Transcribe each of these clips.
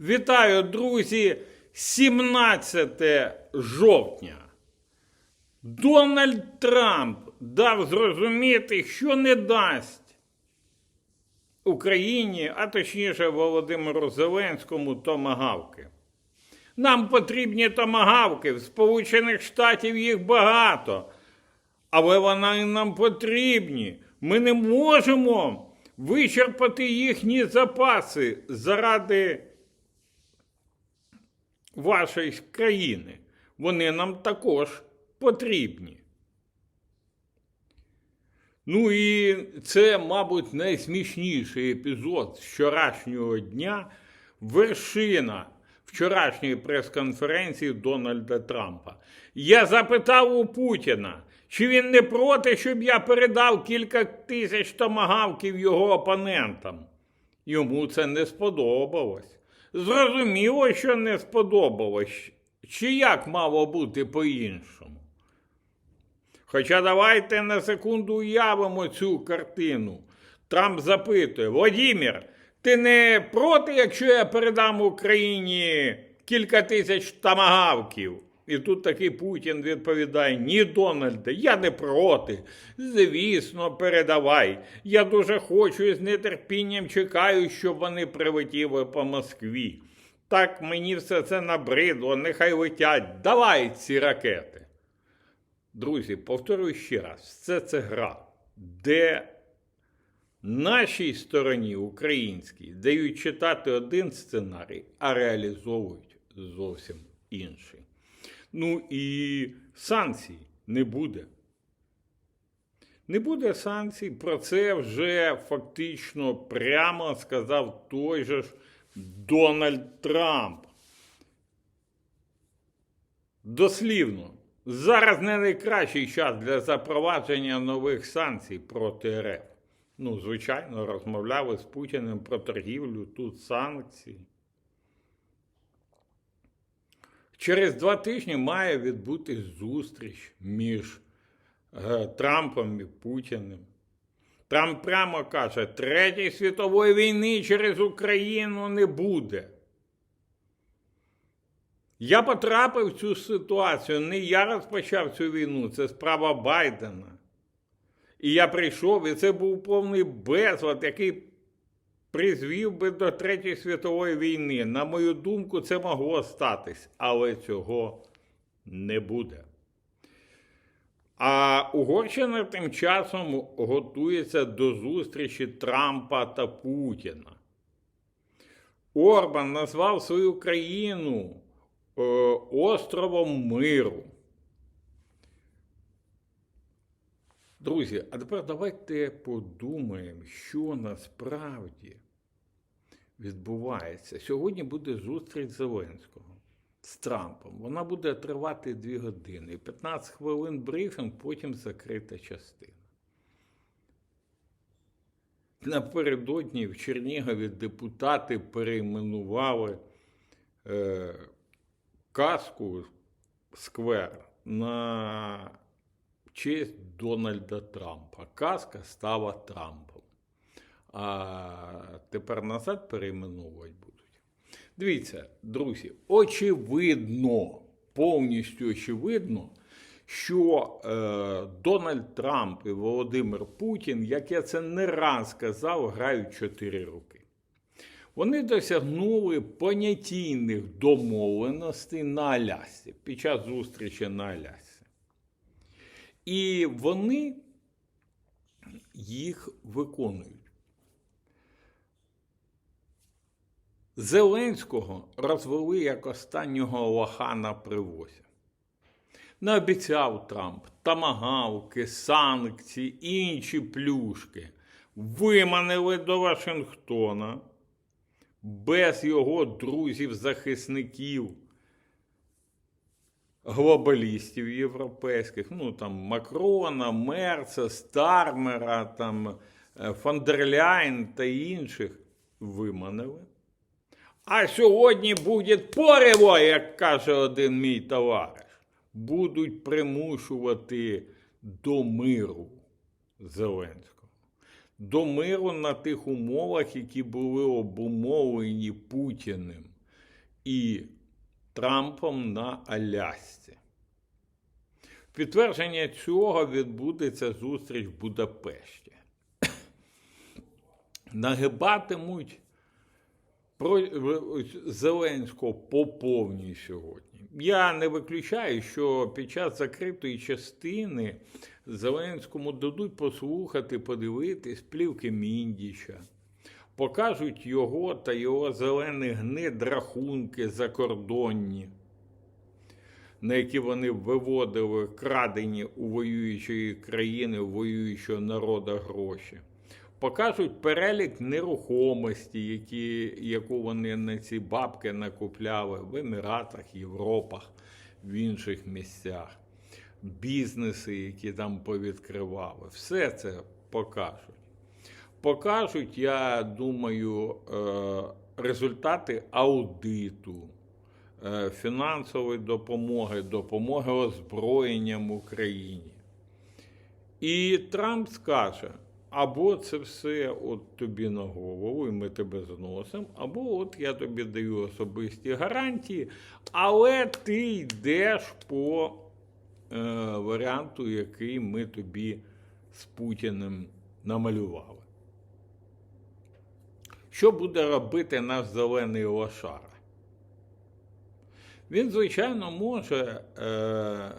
Вітаю, друзі! 17 жовтня. Дональд Трамп дав зрозуміти, що не дасть Україні, а точніше Володимиру Зеленському, томагавки. Нам потрібні томагавки. В Сполучених Штатів їх багато. Але вони нам потрібні. Ми не можемо вичерпати їхні запаси заради вашої країни. Вони нам також потрібні. Ну і це, мабуть, найсмішніший епізод з вчорашнього дня вершина вчорашньої прес-конференції Дональда Трампа. Я запитав у Путіна, чи він не проти, щоб я передав кілька тисяч томагавків його опонентам. Йому це не сподобалось. Зрозуміло, що не сподобалось. Чи як мало бути по-іншому? Хоча давайте на секунду уявимо цю картину. Трамп запитує: Владімір, ти не проти, якщо я передам Україні кілька тисяч тамагавків? І тут такий Путін відповідає: Ні, Дональде, я не проти. Звісно, передавай. Я дуже хочу і з нетерпінням чекаю, щоб вони прилетіли по Москві. Так мені все це набридло, нехай летять. Давай ці ракети. Друзі, повторюю ще раз: все це гра, де нашій стороні українській дають читати один сценарій, а реалізовують зовсім інший. Ну і санкцій не буде. Не буде санкцій, про це вже фактично прямо сказав той же ж Дональд Трамп. Дослівно, зараз не найкращий час для запровадження нових санкцій проти РФ. Ну, звичайно, розмовляли з Путіним про торгівлю, тут санкції. Через два тижні має відбутись зустріч між е, Трампом і Путіним. Трамп прямо каже, Третьої світової війни через Україну не буде. Я потрапив в цю ситуацію. Не я розпочав цю війну, це справа Байдена. І я прийшов, і це був повний безлад, який призвів би до Третьої світової війни. На мою думку, це могло статись, але цього не буде. А Угорщина тим часом готується до зустрічі Трампа та Путіна. Орбан назвав свою країну е, островом миру. Друзі, а тепер давайте подумаємо, що насправді відбувається. Сьогодні буде зустріч Зеленського з Трампом. Вона буде тривати 2 години. 15 хвилин брифінг, потім закрита частина. Напередодні в Чернігові депутати перейменували е, казку Сквер на честь Дональда Трампа. Казка стала Трампом. А тепер назад перейменовувати будуть. Дивіться, друзі, очевидно, повністю очевидно, що е, Дональд Трамп і Володимир Путін, як я це не раз казав, грають 4 роки. Вони досягнули понятійних домовленостей на Алясці під час зустрічі на Алясці. І вони їх виконують. Зеленського розвели як останнього лоха на привозі. Наобіцяв Трамп тамагавки, санкції, інші плюшки. Виманили до Вашингтона без його друзів-захисників, глобалістів європейських, ну там Макрона, Мерца, Стармера, там е, Фондерляйн та інших виманили. А сьогодні буде порево, як каже один мій товариш. Будуть примушувати до миру Зеленського. До миру на тих умовах, які були обумовлені Путіним. і Трампом на Алясці. В підтвердження цього відбудеться зустріч в Будапешті. Нагибатимуть про Зеленського по сьогодні. Я не виключаю, що під час закритої частини Зеленському дадуть послухати, подивитись плівки Міндіча, покажуть його та його зелений гнид рахунки закордонні, на які вони виводили крадені у воюючої країни, у воюючого народу гроші покажуть перелік нерухомості, які, яку вони на ці бабки накупляли в Еміратах, Європах, в інших місцях, бізнеси, які там повідкривали. Все це покажуть. Покажуть, я думаю, е, результати аудиту. е, Фінансової допомоги, допомоги озброєнням Україні. І Трамп скаже: або це все от тобі на голову, і ми тебе зносимо, або от я тобі даю особисті гарантії, але ти йдеш по е, варіанту, який ми тобі з Путіним намалювали. Що буде робити наш зелений лошара? Він, звичайно, може е,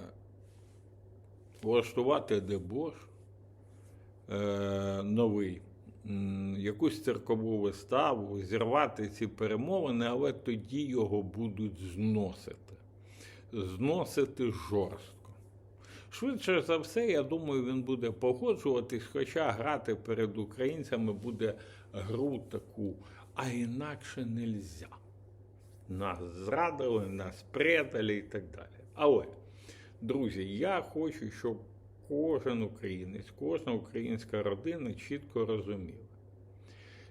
влаштувати дебош, е, новий, якусь циркову виставу, зірвати ці перемовини, але тоді його будуть зносити. Зносити жорстко. Швидше за все, я думаю, він буде погоджуватись, хоча грати перед українцями буде гру таку, а інакше нельзя. Нас зрадили, нас предали і так далі. Але, друзі, я хочу, щоб кожен українець, кожна українська родина чітко розуміла,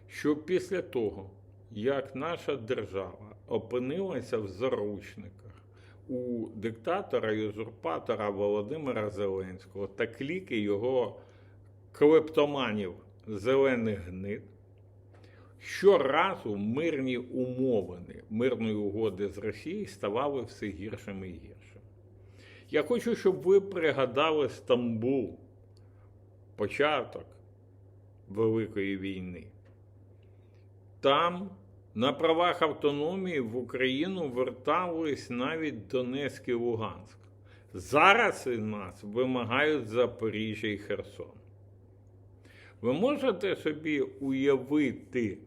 що після того, як наша держава опинилася в заручниках у диктатора і узурпатора Володимира Зеленського та кліки його клептоманів зелених гнид, щоразу мирні умовини мирної угоди з Росією ставали все гіршими і гіршими. Я хочу, щоб ви пригадали Стамбул, початок Великої війни. Там на правах автономії в Україну вертались навіть Донецьк і Луганськ. Зараз від нас вимагають Запоріжжя і Херсон. Ви можете собі уявити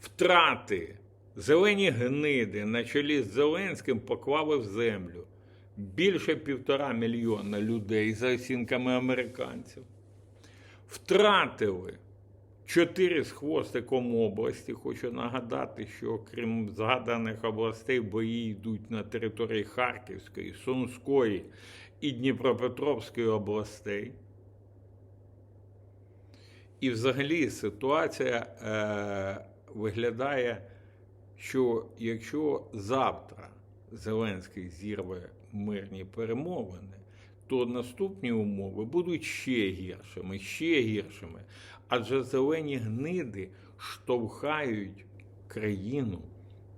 втрати зелені гниди на чолі з Зеленським поклали в землю більше півтора мільйона людей, за оцінками американців. Втратили чотири з хвостиком області. Хочу нагадати, що крім згаданих областей, бої йдуть на території Харківської, Сумської і Дніпропетровської областей. І взагалі ситуація е, виглядає, що якщо завтра Зеленський зірве мирні перемовини, то наступні умови будуть ще гіршими, ще гіршими. Адже зелені гниди штовхають країну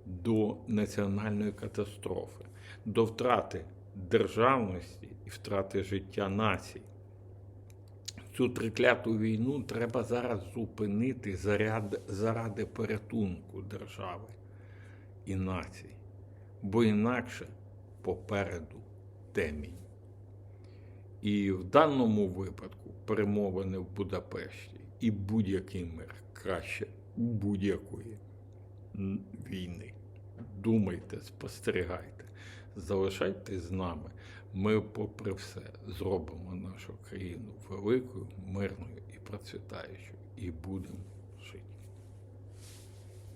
до національної катастрофи, до втрати державності і втрати життя націй. Цю трикляту війну треба зараз зупинити заряд, заради порятунку держави і націй, бо інакше попереду темінь. І в даному випадку перемовини в Будапешті і будь-який мир краще будь-якої війни. Думайте, спостерігайте, залишайтесь з нами. Ми, попри все, зробимо нашу країну великою, мирною і процвітаючою, і будемо